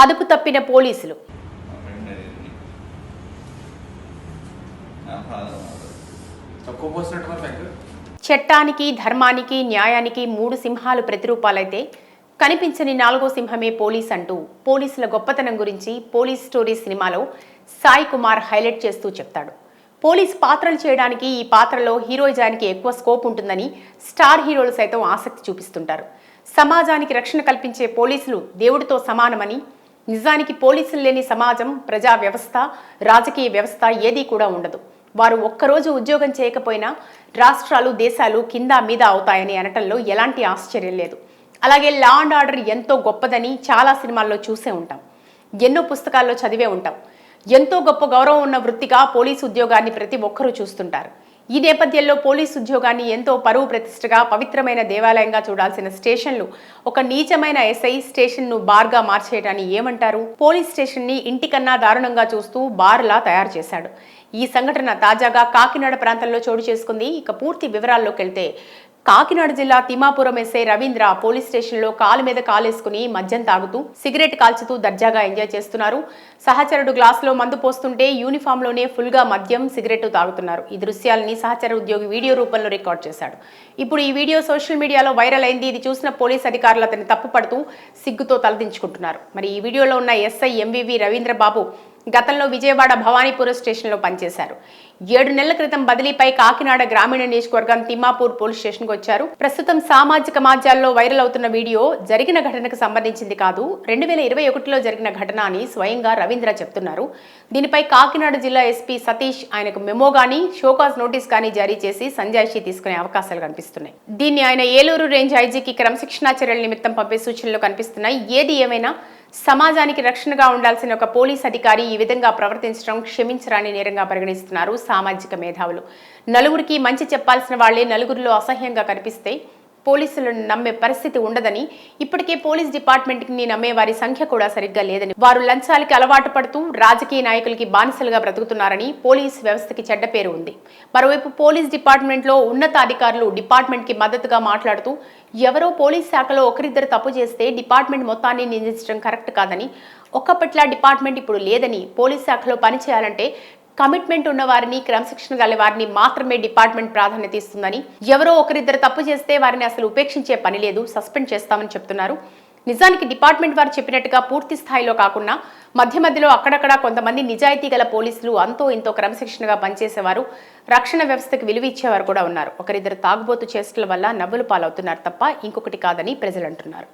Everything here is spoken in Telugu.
అదుపు తప్పిన పోలీసులు. చట్టానికి ధర్మానికి న్యాయానికి మూడు సింహాలు ప్రతిరూపాలైతే కనిపించని నాలుగో సింహమే పోలీస్ అంటూ పోలీసుల గొప్పతనం గురించి పోలీస్ స్టోరీ సినిమాలో సాయి కుమార్ హైలైట్ చేస్తూ చెప్తాడు. పోలీస్ పాత్రలు చేయడానికి ఈ పాత్రలో హీరోయిజానికి ఎక్కువ స్కోప్ ఉంటుందని స్టార్ హీరోలు సైతం ఆసక్తి చూపిస్తుంటారు. సమాజానికి రక్షణ కల్పించే పోలీసులు దేవుడితో సమానమని నిజానికి పోలీసులు లేని సమాజం ప్రజా వ్యవస్థ రాజకీయ వ్యవస్థ ఏదీ కూడా ఉండదు. వారు ఒక్కరోజు ఉద్యోగం చేయకపోయినా రాష్ట్రాలు దేశాలు కింద మీద అవుతాయని అనటంలో ఎలాంటి ఆశ్చర్యం లేదు. అలాగే లా అండ్ ఆర్డర్ ఎంతో గొప్పదని చాలా సినిమాల్లో చూసే ఉంటాం. ఎన్నో పుస్తకాల్లో చదివే ఉంటాం. ఎంతో గొప్ప గౌరవం ఉన్న వృత్తిగా పోలీసు ఉద్యోగాన్ని ప్రతి ఒక్కరూ చూస్తుంటారు. ఈ నేపథ్యంలో పోలీసు ఉద్యోగాన్ని ఎంతో పరువు ప్రతిష్టగా పవిత్రమైన దేవాలయంగా చూడాల్సిన స్టేషన్లు ఒక నీచమైన ఎస్ఐ స్టేషన్ను బార్గా మార్చేయడాన్ని ఏమంటారు? పోలీస్ స్టేషన్ని ఇంటికన్నా దారుణంగా చూస్తూ బార్లా తయారు చేశాడు. ఈ సంఘటన తాజాగా కాకినాడ ప్రాంతంలో చోటు చేసుకుంది. ఇక పూర్తి వివరాల్లోకి వెళ్తే కాకినాడ జిల్లా తిమాపురం ఎస్ఐ రవీంద్ర పోలీస్ స్టేషన్లో కాలు మీద కాలేసుకుని మద్యం తాగుతూ సిగరెట్ కాల్చుతూ దర్జాగా ఎంజాయ్ చేస్తున్నారు. సహచరుడు గ్లాసులో మందు పోస్తుంటే యూనిఫామ్లోనే ఫుల్గా మద్యం సిగరెట్ తాగుతున్నారు. ఈ దృశ్యాలని సహచర ఉద్యోగి వీడియో రూపంలో రికార్డ్ చేశాడు. ఇప్పుడు ఈ వీడియో సోషల్ మీడియాలో వైరల్ అయింది. ఇది చూసిన పోలీస్ అధికారులు అతన్ని తప్పుపడుతూ సిగ్గుతో తలదించుకుంటున్నారు. మరి ఈ వీడియోలో ఉన్న ఎస్ఐ ఎంవివి రవీంద్ర బాబు గతంలో విజయవాడ భవానీపురం స్టేషన్లో పనిచేశారు. ఏడు నెలల క్రితం బదిలీపై కాకినాడ గ్రామీణ నియోజకవర్గం తిమ్మాపూర్ పోలీస్ స్టేషన్కి వచ్చారు. ప్రస్తుతం సామాజిక మాధ్యాల్లో వైరల్ అవుతున్న వీడియో జరిగిన ఘటనకు సంబంధించింది కాదు. రెండు వేల ఇరవై ఒకటిలో జరిగిన ఘటన అని స్వయంగా రవీంద్ర చెప్తున్నారు. దీనిపై కాకినాడ జిల్లా ఎస్పీ సతీష్ ఆయనకు మెమో గానీ షోకాజ్ నోటీస్ కానీ జారీ చేసి సంజాయిషీ తీసుకునే అవకాశాలు కనిపిస్తున్నాయి. దీన్ని ఆయన ఏలూరు రేంజ్ ఐజీకి క్రమశిక్షణా చర్యల నిమిత్తం పంపే సూచనలు కనిపిస్తున్నాయి. ఏది ఏమైనా సమాజానికి రక్షణగా ఉండాల్సిన ఒక పోలీస్ అధికారి ఈ విధంగా ప్రవర్తించడం క్షమించరాని నేరంగా పరిగణిస్తున్నారు సామాజిక మేధావులు. నలుగురికి మంచి చెప్పాల్సిన వాళ్ళే నలుగురిలో అసహ్యంగా కనిపిస్తే పోలీసులను నమ్మే పరిస్థితి ఉండదని ఇప్పటికే పోలీస్ డిపార్ట్మెంట్కి నమ్మే వారి సంఖ్య కూడా సరిగ్గా లేదని. వారు లంచాలకి అలవాటు పడుతూ రాజకీయ నాయకులకి బానిసలుగా బ్రతుకుతున్నారని పోలీస్ వ్యవస్థకి చెడ్డ పేరు ఉంది. మరోవైపు పోలీస్ డిపార్ట్మెంట్లో ఉన్నతాధికారులు డిపార్ట్మెంట్కి మద్దతుగా మాట్లాడుతూ ఎవరో పోలీస్ శాఖలో ఒకరిద్దరు తప్పు చేస్తే డిపార్ట్మెంట్ మొత్తాన్ని నిందించడం కరెక్ట్ కాదని ఒక్కపట్ల డిపార్ట్మెంట్ ఇప్పుడు లేదని పోలీస్ శాఖలో పనిచేయాలంటే కమిట్మెంట్ ఉన్న వారిని క్రమశిక్షణ గల వారిని మాత్రమే డిపార్ట్మెంట్ ప్రాధాన్యత ఇస్తుందని ఎవరో ఒకరిద్దరు తప్పు చేస్తే వారిని అసలు ఉపేక్షించే పని లేదు సస్పెండ్ చేస్తామని చెప్తున్నారు. నిజానికి డిపార్ట్మెంట్ వారు చెప్పినట్టుగా పూర్తి స్థాయిలో కాకుండా మధ్య మధ్యలో అక్కడక్కడ కొంతమంది నిజాయితీ గల పోలీసులు అంతో ఇంతో క్రమశిక్షణగా పనిచేసేవారు రక్షణ వ్యవస్థకు విలువ ఇచ్చేవారు కూడా ఉన్నారు. ఒకరిద్దరు తాగుబోతు చేష్టల వల్ల నవ్వులు పాలవుతున్నారు తప్ప ఇంకొకటి కాదని ప్రజలు అంటున్నారు